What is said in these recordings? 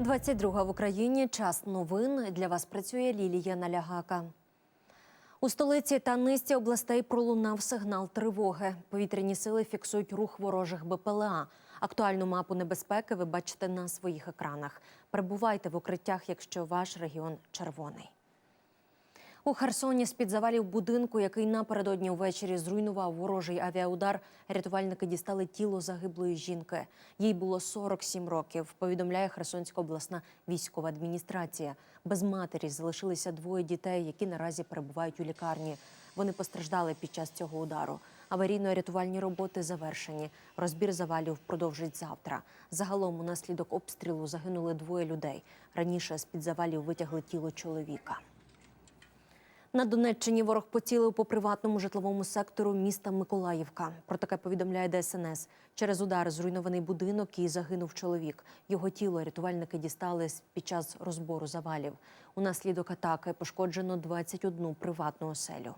22 в Україні. Час новин. Для вас працює Лілія Налягака. У столиці та низці областей пролунав сигнал тривоги. Повітряні сили фіксують рух ворожих БПЛА. Актуальну мапу небезпеки ви бачите на своїх екранах. Перебувайте в укриттях, якщо ваш регіон червоний. У Херсоні з-під завалів будинку, який напередодні ввечері зруйнував ворожий авіаудар, рятувальники дістали тіло загиблої жінки. Їй було 47 років. Повідомляє Херсонська обласна військова адміністрація. Без матері залишилися двоє дітей, які наразі перебувають у лікарні. Вони постраждали під час цього удару. Аварійно-рятувальні роботи завершені. Розбір завалів продовжить завтра. Загалом унаслідок обстрілу загинули двоє людей. Раніше з-під завалів витягли тіло чоловіка. На Донеччині ворог поцілив по приватному житловому сектору міста Миколаївка. Про таке повідомляє ДСНС. Через удар зруйнований будинок і загинув чоловік. Його тіло рятувальники дістали під час розбору завалів. Унаслідок атаки пошкоджено 21 приватну оселю.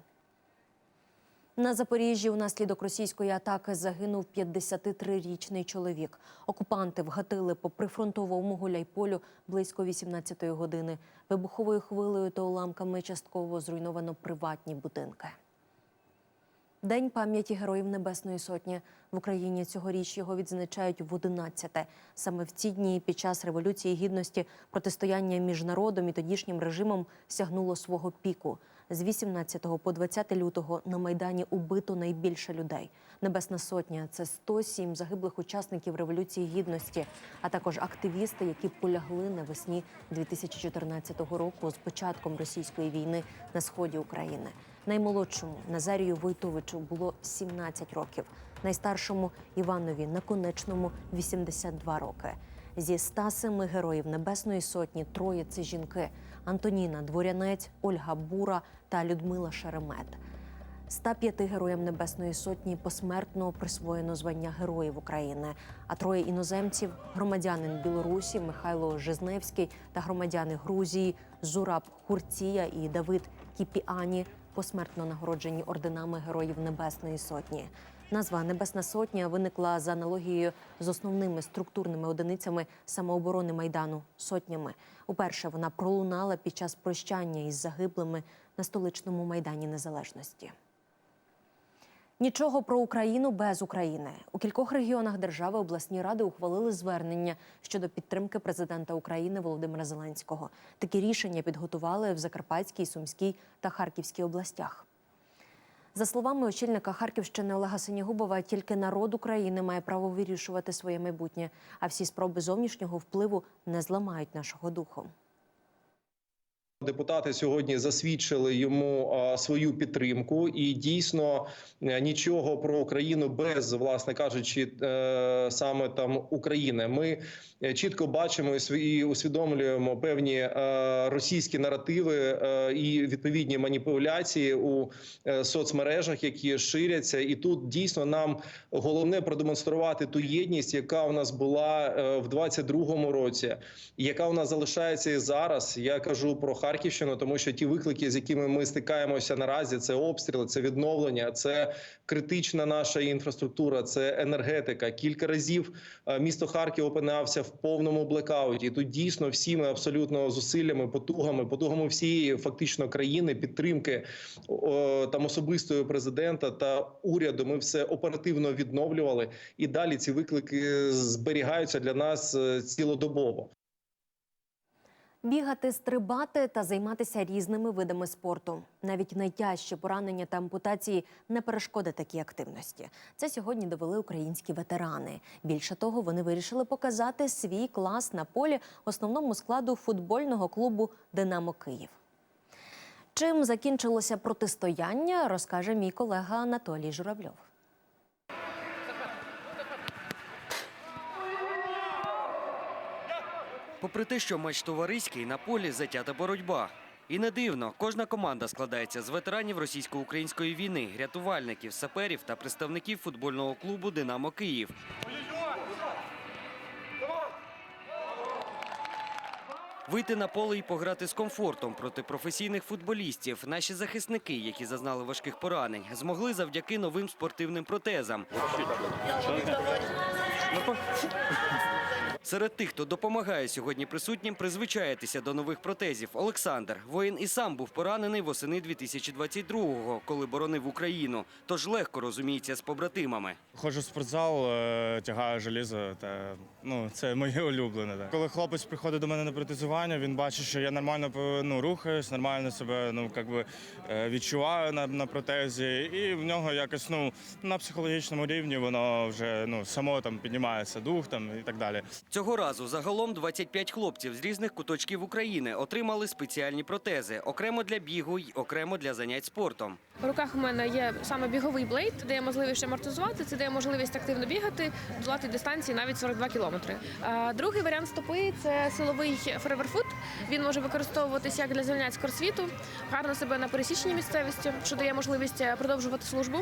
На Запоріжжі унаслідок російської атаки загинув 53-річний чоловік. Окупанти вгатили по прифронтовому гуляйполю близько 18-ї години. Вибуховою хвилею та уламками частково зруйновано приватні будинки. День пам'яті героїв Небесної Сотні в Україні цьогоріч його відзначають в 11-те. Саме в ці дні під час революції гідності протистояння між народом і тодішнім режимом сягнуло свого піку. З 18 по 20 лютого на майдані убито найбільше людей. Небесна сотня це 107 загиблих учасників революції гідності, а також активісти, які полягли навесні 2014 року з початком російської війни на сході України. Наймолодшому Назарію Войтовичу було 17 років, найстаршому Іванові Наконечному 82 роки. Зі 107 героїв Небесної Сотні троє це жінки: Антоніна Дворянець, Ольга Бура та Людмила Шеремет. 105 героям Небесної Сотні посмертно присвоєно звання Героїв України. А троє іноземців громадянин Білорусі Михайло Жизневський та громадяни Грузії Зураб Хурція і Давид Кіпіані посмертно нагороджені орденами Героїв Небесної Сотні. Назва Небесна Сотня виникла за аналогією з основними структурними одиницями самооборони майдану сотнями. Уперше вона пролунала під час прощання із загиблими на столичному майдані Незалежності. Нічого про Україну без України у кількох регіонах держави обласні ради ухвалили звернення щодо підтримки президента України Володимира Зеленського. Такі рішення підготували в Закарпатській, Сумській та Харківській областях. За словами очільника Харківщини Олега Синігубова, тільки народ України має право вирішувати своє майбутнє, а всі спроби зовнішнього впливу не зламають нашого духу. Депутати сьогодні засвідчили йому свою підтримку, і дійсно е, нічого про Україну без, власне кажучи, е, саме там України. Ми е, чітко бачимо і усвідомлюємо певні російські наративи і відповідні маніпуляції у соцмережах, які ширяться. І тут дійсно нам головне продемонструвати ту єдність, яка у нас була в 22-му році, яка у нас залишається і зараз. Я кажу про Харківщину, тому що ті виклики, з якими ми стикаємося наразі, це обстріли, це відновлення, це критична наша інфраструктура, це енергетика. Кілька разів е, місто Харків опинявся в повному блекауті. Тут дійсно всі ми абсолютно зусиллями, потугами, потугами всієї фактично країни, підтримки там особистої президента та уряду. Ми все оперативно відновлювали, і далі ці виклики зберігаються для нас е, цілодобово. Бігати, стрибати та займатися різними видами спорту. Навіть найтяжчі поранення та ампутації не перешкода такій активності. Це сьогодні довели українські ветерани. Більше того, вони вирішили показати свій клас на полі основному складу футбольного клубу Динамо Київ. Чим закінчилося протистояння, розкаже мій колега Анатолій Журавльов. Попри те, що матч товариський, на полі затята боротьба. І не дивно, кожна команда складається з ветеранів російсько-української війни, рятувальників, саперів та представників футбольного клубу Динамо Київ. Вийти на поле і пограти з комфортом проти професійних футболістів. Наші захисники, які зазнали важких поранень, змогли завдяки новим спортивним протезам. Серед тих, хто допомагає сьогодні присутнім призвичаїтися до нових протезів. Олександр воїн і сам був поранений восени 2022-го, коли боронив Україну. Тож легко розуміється з побратимами. Ходжу в спортзал, е, тягаю желізо, та ну це моє улюблене. Так. Коли хлопець приходить до мене на протезування, він бачить, що я нормально ну, рухаюсь, нормально себе ну как би е, відчуваю на, на протезі, і в нього якось ну на психологічному рівні воно вже ну само там піднімається дух там і так далі. Цього разу загалом 25 хлопців з різних куточків України отримали спеціальні протези окремо для бігу й окремо для занять спортом. В руках у мене є саме біговий блейд, де є можливість амортизувати, це дає можливість активно бігати, долати дистанції навіть 42 кілометри. А Другий варіант стопи це силовий Foot. Він може використовуватися як для занять з корсвіту, гарно себе на пересічній місцевості, що дає можливість е, продовжувати службу.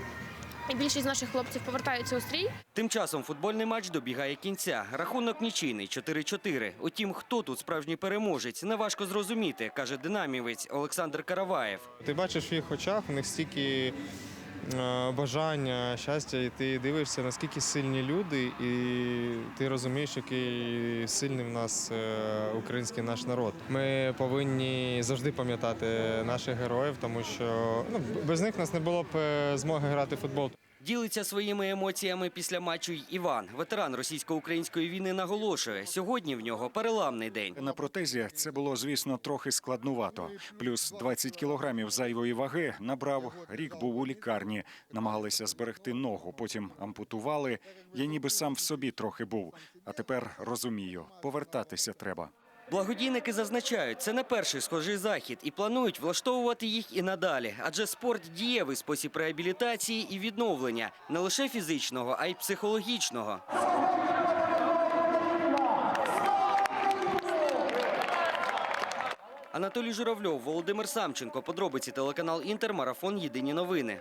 І більшість наших хлопців повертаються у стрій. Тим часом футбольний матч добігає кінця. Рахунок нічийний 4-4. Утім, хто тут справжній переможець, неважко зрозуміти, каже динамівець Олександр Караваєв. Ти бачиш в їх очах, в них стільки е, бажання, щастя, і ти дивишся, наскільки сильні люди, і ти розумієш, який сильний в нас е, український наш народ. Ми повинні завжди пам'ятати наших героїв, тому що ну, без них нас не було б е, змоги грати в футбол. Ділиться своїми емоціями після матчу й Іван. Ветеран російсько-української війни наголошує, сьогодні в нього переламний день. На протезі це було, звісно, трохи складнувато. Плюс 20 кілограмів зайвої ваги набрав. Рік був у лікарні. Намагалися зберегти ногу, потім ампутували. Я ніби сам в собі трохи був. А тепер розумію, повертатися треба. Благодійники зазначають, це не перший схожий захід і планують влаштовувати їх і надалі. Адже спорт дієвий спосіб реабілітації і відновлення не лише фізичного, а й психологічного. Анатолій Журавльов, Володимир Самченко. Подробиці телеканал Інтер. Марафон. Єдині новини.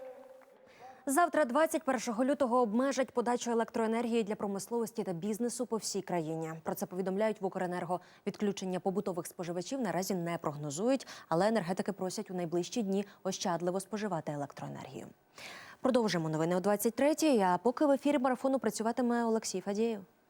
Завтра, 21 лютого, обмежать подачу електроенергії для промисловості та бізнесу по всій країні. Про це повідомляють в Укренерго. Відключення побутових споживачів наразі не прогнозують, але енергетики просять у найближчі дні ощадливо споживати електроенергію. Продовжимо новини о 23-й, А поки в ефірі марафону працюватиме Олексій Фадєєв.